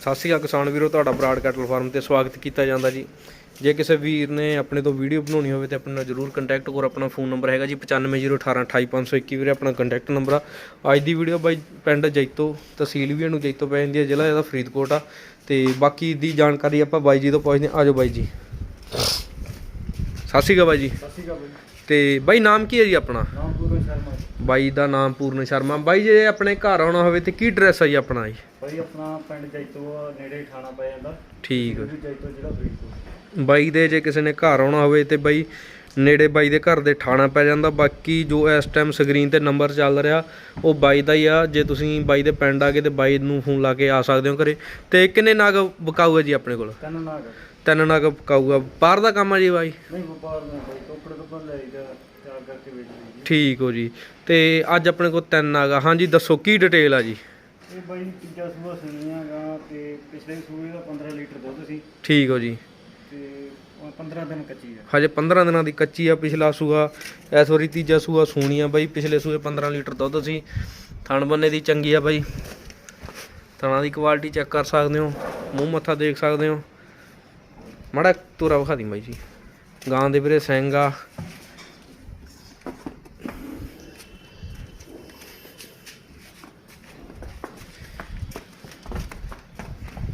ਸਤਿ ਸ਼੍ਰੀ ਅਕਾਲ ਕਿਸਾਨ ਵੀਰੋ ਤੁਹਾਡਾ ਬਰਾਡ ਕੈਟਲ ਫਾਰਮ ਤੇ ਸਵਾਗਤ ਕੀਤਾ ਜਾਂਦਾ ਜੀ। ਜੇ ਕਿਸੇ ਵੀਰ ਨੇ ਆਪਣੇ ਤੋਂ ਵੀਡੀਓ ਬਣਾਉਣੀ ਹੋਵੇ ਤੇ ਆਪਣੇ ਨਾਲ ਜਰੂਰ ਕੰਟੈਕਟ ਕਰੋ ਆਪਣਾ ਫੋਨ ਨੰਬਰ ਹੈਗਾ ਜੀ 9501828521 ਵੀਰੇ ਆਪਣਾ ਕੰਟੈਕਟ ਨੰਬਰ ਆ। ਅੱਜ ਦੀ ਵੀਡੀਓ ਬਾਈ ਪਿੰਡ ਜੈਤੋ ਤਹਿਸੀਲ ਵੀ ਇਹਨੂੰ ਜੈਤੋ ਪੈ ਜਾਂਦੀ ਹੈ ਜ਼ਿਲ੍ਹਾ ਇਹਦਾ ਫਰੀਦਕੋਟ ਆ। ਤੇ ਬਾਕੀ ਦੀ ਜਾਣਕਾਰੀ ਆਪਾਂ ਬਾਈ ਜੀ ਤੋਂ ਪੁੱਛਦੇ ਆਜੋ ਬਾਈ ਜੀ। ਸਤਿ ਸ਼੍ਰੀ ਅਕਾਲ ਬਾਈ ਜੀ। ਸਤਿ ਸ਼੍ਰੀ ਅਕਾਲ ਬਾਈ ਤੇ ਬਾਈ ਨਾਮ ਕੀ ਹੈ ਜੀ ਆਪਣਾ? ਨਾਮ ਪੂਰਨ ਸ਼ਰਮਾ। ਬਾਈ ਦਾ ਨਾਮ ਪੂਰਨ ਸ਼ਰਮਾ। ਬਾਈ ਜੇ ਆਪਣੇ ਘਰ ਆਉਣਾ ਹੋਵੇ ਤੇ ਕੀ ਐਡਰੈਸ ਆ ਜੀ ਆਪਣਾ ਜੀ? ਬਾਈ ਆਪਣਾ ਪਿੰਡ ਜੈਤੋ ਨੇੜੇ ਥਾਣਾ ਪੈ ਜਾਂਦਾ। ਠੀਕ ਹੈ ਜੈਤੋ ਜਿਹੜਾ ਫਰੀਦਕੋਟ। ਬਾਈ ਦੇ ਜੇ ਕਿਸੇ ਨੇ ਘਰ ਆਉਣਾ ਹੋਵੇ ਤੇ ਬਾਈ ਨੇੜੇ ਬਾਈ ਦੇ ਘਰ ਦੇ ਠਾਣਾ ਪੈ ਜਾਂਦਾ। ਬਾਕੀ ਜੋ ਇਸ ਟਾਈਮ ਸਕਰੀਨ ਤੇ ਨੰਬਰ ਚੱਲ ਰਿਹਾ ਉਹ ਬਾਈ ਦਾ ਹੀ ਆ। ਜੇ ਤੁਸੀਂ ਬਾਈ ਦੇ ਪਿੰਡ ਆ ਕੇ ਤੇ ਬਾਈ ਨੂੰ ਫੋਨ ਲਾ ਕੇ ਆ ਸਕਦੇ ਹੋ ਘਰੇ। ਤੇ ਕਿੰਨੇ ਨਾਗ ਬਕਾਊਗਾ ਜੀ ਆਪਣੇ ਕੋਲ? ਤਨ ਨਾਗ। ਤਿੰਨ ਨਾਗ ਬਕਾਊਗਾ ਬਾਹਰ ਦਾ ਕੰਮ ਆ ਜੀ ਬਾਈ? ਨਹੀਂ ਵਪਾਰ ਨਾ ਬਾਈ ਤੋਂ ਪਰ ਲੈ ਜਾ ਚਾਰ ਕਰਕੇ ਵੇਚ ਲਈ ਠੀਕ ਹੋ ਜੀ। ਤੇ ਅੱਜ ਆਪਣੇ ਕੋਲ ਤਿੰਨ ਨਾਗ ਹਾਂਜੀ ਦੱਸੋ ਕੀ ਡਿਟੇਲ ਆ ਜੀ? ਇਹ ਬਾਈ ਤੀਜਾ ਸੂਆ ਸੁਣੀਆਗਾ ਤੇ ਪਿਛਲੇ ਸੂਏ ਦਾ 15 ਲੀਟਰ ਦੁੱਧ ਸੀ। ਠੀਕ ਹੋ ਜੀ। ਤੇ ਉਹ 15 ਦਿਨ ਕੱਚੀ ਆ। ਹਜੇ 15 ਦਿਨਾਂ ਦੀ ਕੱਚੀ ਆ ਪਿਛਲਾ ਸੂਆ। ਇਸ ਵਾਰੀ ਤੀਜਾ ਸੂਆ ਸੂਣੀ ਆ ਬਾਈ। ਪਿਛਲੇ ਸੂਏ 15 ਲੀਟਰ ਦੁੱਧ ਸੀ। ਥਣ ਬੰਨੇ ਦੀ ਚੰਗੀ ਆ ਬਾਈ। ਥਣਾ ਦੀ ਕੁਆਲਿਟੀ ਚੈੱਕ ਕਰ ਸਕਦੇ ਹੋ। ਮੂੰਹ ਮੱਥਾ ਦੇਖ ਸਕਦੇ ਹੋ। ਮੜਾ ਤੋਰਾ ਵਿਖਾ ਦੀ ਬਾਈ ਜੀ। ਗਾਂ ਦੇ ਵੀਰੇ ਸਿੰਘ ਆ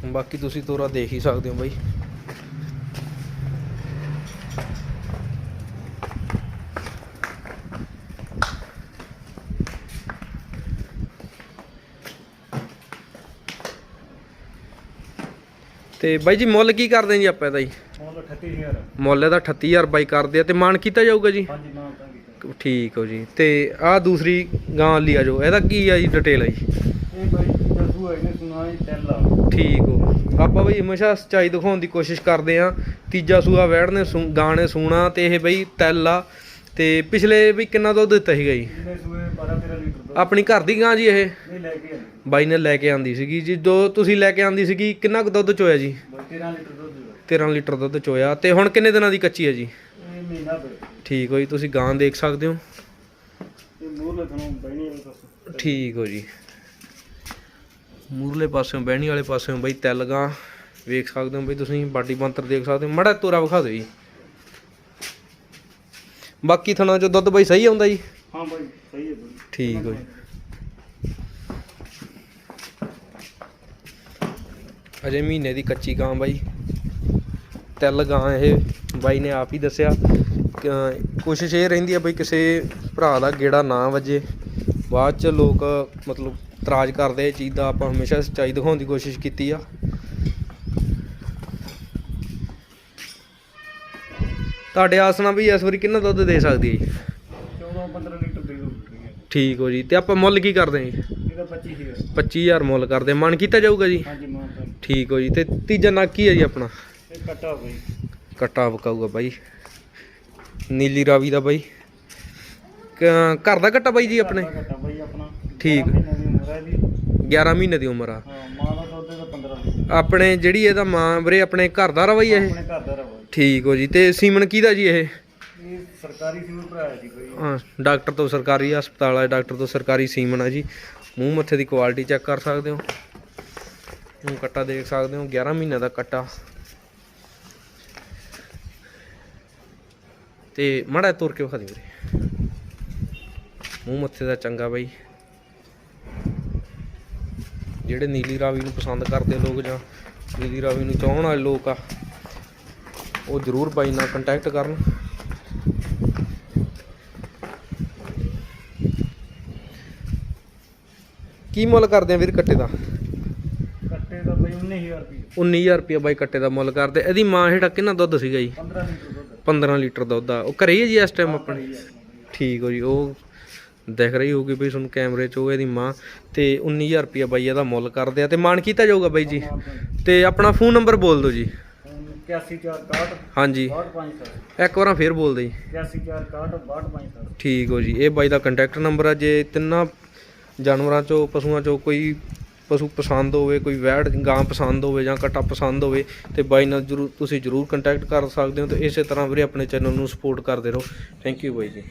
ਬਾਕੀ ਤੁਸੀਂ ਤੋਰਾ ਦੇਖ ਹੀ ਸਕਦੇ ਹੋ ਬਾਈ। ਤੇ ਬਾਈ ਜੀ ਮੁੱਲ ਕੀ ਕਰਦੇ ਜੀ ਆਪਾਂ ਇਹਦਾ ਜੀ? ਮੁੱਲ 38000 ਮੁੱਲ ਇਹਦਾ 38000 ਬਾਈ ਕਰਦੇ ਆ ਤੇ ਮਾਨ ਕੀਤਾ ਜਾਊਗਾ ਜੀ? ਹਾਂਜੀ ਨਾਮ ਤਾਂ ਕੀਤਾ। ਠੀਕ ਹੋ ਜੀ। ਤੇ ਆਹ ਦੂਸਰੀ ਗਾਂ ਲਈ ਆ ਜੋ ਇਹਦਾ ਕੀ ਆ ਜੀ ਡਿਟੇਲ ਆ ਜੀ? ਇਹ ਬਾਈ ਸੁਣਾ ਠੀਕ ਹੋ। ਆਪਾਂ ਬਈ ਹਮੇਸ਼ਾ ਸੱਚਾਈ ਦਿਖਾਉਣ ਦੀ ਕੋਸ਼ਿਸ਼ ਕਰਦੇ ਆ। ਤੀਜਾ ਸੂਆ ਵੈੜ ਨੇ ਸੂ- ਗਾਂ ਨੇ ਸੂਣਾ ਤੇ ਇਹ ਬਈ ਤੈਲ ਆ। ਤੇ ਪਿਛਲੇ ਵੀ ਕਿੰਨਾ ਦੁੱਧ ਦਿੱਤਾ ਸੀਗਾ ਜੀ? ਇਹਨੇ ਸੂਏ 12 13 ਲੀਟਰ ਦੁੱਧ। ਆਪਣੀ ਘਰ ਦੀ ਗਾਂ ਜੀ ਇਹ? ਬਾਈ ਨੇ ਲੈ ਕੇ ਆਂਦੀ ਸੀਗੀ ਜੀ ਜੋ ਤੁਸੀਂ ਲੈ ਕੇ ਆਂਦੀ ਸੀਗੀ ਕਿੰਨਾ ਕੁ ਦੁੱਧ ਚੋਇਆ ਜੀ? ਬਾਈ 13 ਲੀਟਰ ਦੁੱਧ ਹੋਇਆ। 13 ਲੀਟਰ ਦੁੱਧ ਚੋਇਆ ਤੇ ਹੁਣ ਕਿੰਨੇ ਦਿਨਾਂ ਦੀ ਕੱਚੀ ਹੈ ਜੀ? ਇਹ ਮਹੀਨਾ ਬਈ ਠੀਕ ਹੋ ਜੀ ਤੁਸੀਂ ਗਾਂ ਦੇਖ ਸਕਦੇ ਹੋ। ਇਹ ਮੂਲ ਤੁਹਾਨੂੰ ਬਹਿਣੀ ਵਾਲਾ ਦੱਸੋ ਠੀਕ ਹੋ ਜੀ। ਮੂਰਲੇ ਪਾਸਿਓਂ ਬਹਿਣੀ ਵਾਲੇ ਪਾਸਿਓਂ ਬਈ ਤਿਲ ਗਾਂ। ਵੇਖ ਸਕਦੇ ਹੋ ਬਈ ਤੁਸੀਂ ਬਾਡੀ ਬੰਤਰ ਦੇਖ ਸਕਦੇ ਹੋ। ਮੜਾ ਤੋਰਾ ਵਿਖਾ ਦਿਓ ਜੀ। ਬਾਕੀ ਥਣਾ ਚੋਂ ਦੁੱਧ ਬਈ ਸਹੀ ਆਉਂਦਾ ਜੀ? ਹਾਂ ਬਾਈ ਸਹੀ ਹੈ ਬਾਈ ਠੀਕ ਹੋ ਜੀ। ਅਜੇ ਮਹੀਨੇ ਦੀ ਕੱਚੀ ਗਾਂ ਬਾਈ। ਤਿਲ ਗਾਂ ਇਹ ਬਾਈ ਨੇ ਆਪ ਹੀ ਦੱਸਿਆ। ਕੋਸ਼ਿਸ਼ ਇਹ ਰਹਿੰਦੀ ਆ ਬਈ ਕਿਸੇ ਭਰਾ ਦਾ ਗੇੜਾ ਨਾ ਵੱਜੇ। ਬਾਅਦ ਚ ਲੋਕ ਮਤਲਬ ਇਤਰਾਜ਼ ਕਰਦੇ ਇਹ ਚੀਜ਼ ਦਾ ਆਪਾਂ ਹਮੇਸ਼ਾ ਸੱਚਾਈ ਦਿਖਾਉਣ ਦੀ ਕੋਸ਼ਿਸ਼ ਕੀਤੀ ਆ। ਤੁਹਾਡੇ ਆਸਣਾ ਵੀ ਇਸ ਵਾਰੀ ਕਿੰਨਾ ਦੁੱਧ ਦੇ ਸਕਦੀ ਹੈ ਜੀ? 14 15 ਲੀਟਰ ਦੇ ਦੋ ਠੀਕ ਹੋ ਜੀ ਤੇ ਆਪਾਂ ਮੁੱਲ ਕੀ ਕਰਦੇ ਹਾਂ ਜੀ? ਇਹਦਾ 25 ਹੀ ਹੈ 25000 ਮੁੱਲ ਕਰਦੇ। ਮਨ ਕੀਤਾ ਜਾਊਗਾ ਜੀ? ਹਾਂਜੀ ਠੀਕ ਹੋ ਜੀ। ਤੇ ਤੀਜਾ ਨਗ ਕੀ ਹੈ ਜੀ ਆਪਣਾ? ਇਹ ਕੱਟਾ ਬਾਈ ਕੱਟਾ ਬਕਾਊਗਾ ਬਾਈ। ਨੀਲੀ ਰਾਵੀ ਦਾ ਬਾਈ। ਕ- ਘਰ ਦਾ ਕੱਟਾ ਬਾਈ ਜੀ ਆਪਣੇ? ਕੱਟਾ ਕੱਟਾ ਬਾਈ ਆਪਣਾ। ਠੀਕ। 11 ਮਹੀਨੇ ਦੀ ਉਮਰ ਹੈ ਇਹਦੀ 11 ਮਹੀਨੇ ਦੀ ਉਮਰ ਆ। ਹਾਂ ਮਾਂ ਦਾ ਦੁੱਧ ਇਹਦਾ 15 ਲੀਟਰ ਆਪਣੇ ਜਿਹੜੀ ਇਹਦਾ ਮਾਂ ਵੀਰੇ ਆਪਣੇ ਘਰ ਦਾ ਰਵਾ ਹੀ ਇਹ? ਆਪਣੇ ਘਰ ਦਾ ਰਵਾ ਠੀਕ ਹੋ ਜੀ। ਤੇ ਸੀਮਨ ਕਿਹਦਾ ਜੀ ਇਹ? ਇਹ ਸਰਕਾਰੀ ਸਿਵਲ ਭਰਾਇਆ ਸੀ ਕੋਈ ਹਾਂ ਡਾਕਟਰ ਤੋਂ ਸਰਕਾਰੀ ਹਸਪਤਾਲ ਆ ਡਾਕਟਰ ਤੋਂ ਸਰਕਾਰੀ ਸੀਮਨ ਆ ਜੀ। ਮੂੰਹ ਮੱਥੇ ਦੀ ਕੁਆਲਿਟੀ ਚੈੱਕ ਕਰ ਸਕਦੇ ਹੋ? ਹੁਣ ਕੱਟਾ ਦੇਖ ਸਕਦੇ ਹੋ 11 ਮਹੀਨੇ ਦਾ ਕੱਟਾ। ਤੇ ਮੜਾ ਤੁਰ ਕੇ ਵਿਖਾ ਦੇ ਵੀਰੇ। ਮੂੰਹ ਮੱਥੇ ਦਾ ਚੰਗਾ ਬਾਈ। ਜਿਹੜੇ ਨੀਲੀ ਰਾਵੀ ਨੂੰ ਪਸੰਦ ਕਰਦੇ ਲੋਕ ਜਾਂ ਨੀਲੀ ਰਾਵੀ ਨੂੰ ਚਾਹਣ ਵਾਲੇ ਲੋਕ ਆ, ਉਹ ਜ਼ਰੂਰ ਬਾਈ ਨਾਲ ਕੰਟੈਕਟ ਕਰਨ। ਕੀ ਮੁੱਲ ਕਰਦੇ ਆ ਵੀਰ ਕੱਟੇ ਦਾ? 19000 ਰੁਪਏ। 19000 ਰੁਪਏ ਬਾਈ ਕੱਟੇ ਦਾ ਮੁੱਲ ਕਰਦੇ। ਇਹਦੀ ਮਾਂ ਹੇਠਾ ਕਿੰਨਾ ਦੁੱਧ ਸੀਗਾ ਜੀ? 15 ਲੀਟਰ ਦੁੱਧ। 15 ਲੀਟਰ ਦੁੱਧ ਆ। ਉਹ ਘਰੇ ਹੀ ਹੈ ਜੀ ਇਸ ਟਾਈਮ ਆਪਣੇ? ਠੀਕ ਹੋ ਜੀ ਉਹ ਦਿਖ ਰਹੀ ਹੋਊਗੀ ਬਈ ਤੁਹਾਨੂੰ ਕੈਮਰੇ 'ਚ ਉਹ ਇਹਦੀ ਮਾਂ। ਤੇ 19000 ਰੁਪਏ ਬਾਈ ਇਹਦਾ ਮੁੱਲ ਕਰਦੇ ਆ। ਤੇ ਮਾਨ ਕੀਤਾ ਜਾਊਗਾ ਬਾਈ ਜੀ? ਤੇ ਆਪਣਾ ਫੋਨ ਨੰਬਰ ਬੋਲ ਦਿਓ ਜੀ। 8461 ਹਾਂਜੀ। 6257 ਇੱਕ ਵਾਰਾਂ ਫੇਰ ਬੋਲ ਦਿਓ ਜੀ 8461 6257 ਠੀਕ ਹੋ ਜੀ ਇਹ ਬਾਈ ਦਾ ਕੰਟੈਕਟ ਨੰਬਰ ਆ। ਜੇ ਤਿੰਨਾਂ ਜਾਨਵਰਾਂ ਚੋਂ ਪਸ਼ੂਆਂ ਚੋਂ ਕੋਈ ਪਸ਼ੂ ਪਸੰਦ ਹੋਵੇ, ਕੋਈ ਵੈੜ ਗਾਂ ਪਸੰਦ ਹੋਵੇ ਜਾਂ ਕਟਾ ਪਸੰਦ ਹੋਵੇ, ਤੇ ਬਾਈ ਨਾਲ ਜਰੂਰ ਤੁਸੀਂ ਜਰੂਰ ਕੰਟੈਕਟ ਕਰ ਸਕਦੇ ਹੋ ਤੇ ਇਸੇ ਤਰ੍ਹਾਂ ਵੀਰੇ ਆਪਣੇ ਚੈਨਲ ਨੂੰ ਸਪੋਰਟ ਕਰਦੇ ਰਹੋ। ਥੈਂਕ ਯੂ ਬਾਈ ਜੀ।